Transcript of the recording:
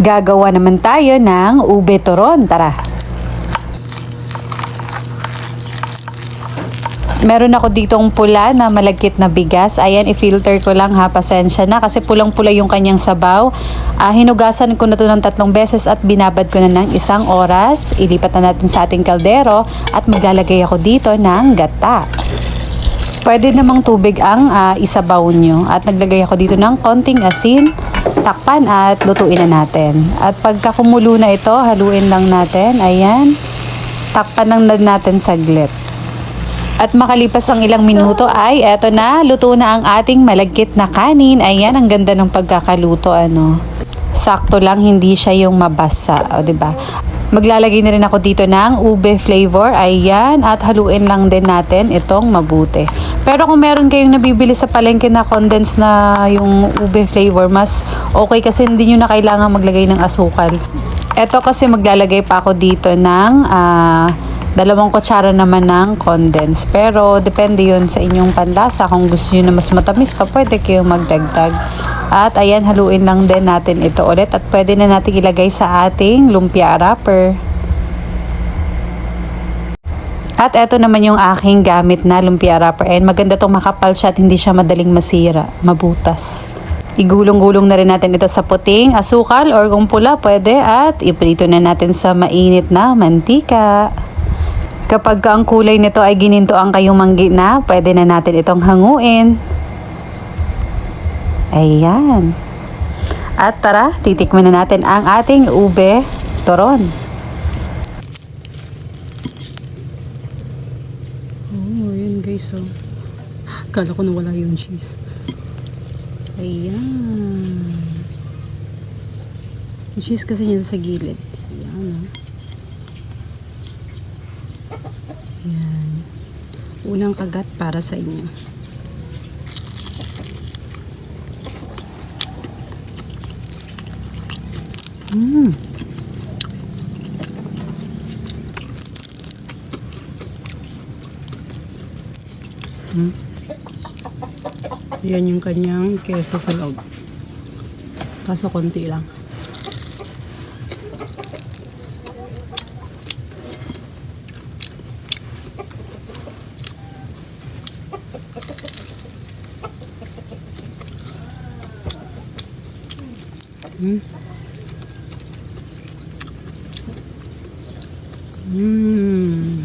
Gagawa naman tayo ng ube turon. Tara. Meron ako ditong pula na malagkit na bigas. Ayan, i-filter ko lang ha. Pasensya na kasi pulang-pula yung kanyang sabaw. Ah, hinugasan ko na to ng tatlong beses at binabad ko na ng isang oras. Ilipat na natin sa ating kaldero at maglalagay ako dito ng gata. Pwede namang tubig ang ah, isabaw nyo. At naglagay ako dito ng konting asin, takpan at lutuin na natin. At pagka kumulo na ito, haluin lang natin. Ayan. Takpan lang na natin saglit. At makalipas ang ilang minuto ay eto na, luto na ang ating malagkit na kanin. Ayan, ang ganda ng pagkakaluto, ano. Sakto lang, hindi siya yung mabasa, o, 'di ba? Maglalagay na rin ako dito ng ube flavor. Ayan, at haluin lang din natin itong mabuti. Pero kung meron kayong nabibili sa palengke na condensed na yung ube flavor, mas okay kasi hindi nyo na kailangan maglagay ng asukal. Ito kasi maglalagay pa ako dito ng ah, dalawang kutsara naman ng condense. Pero depende yun sa inyong panlasa. Kung gusto nyo na mas matamis pa, pwede kayong magdagdag. At ayan, haluin lang din natin ito ulit. At pwede na natin ilagay sa ating lumpia wrapper. At eto naman yung aking gamit na lumpia wrapper. And maganda tong makapal siya at hindi siya madaling masira, mabutas. Igulong-gulong na rin natin ito sa puting asukal or kung pula pwede at iprito na natin sa mainit na mantika. Kapag ka ang kulay nito ay gininto ang kayong manggi na, pwede na natin itong hanguin. Ayan. At tara, titikman na natin ang ating ube toron. Oh, yun guys, oh. Kala ko nawala yung cheese. Ayan. Yung cheese kasi niya sa gilid. Ayan, oh. Ayan. Unang kagat para sa inyo. Mmm. Yan yung kanyang keso sa loob. Kaso konti lang. Mm. Mmm.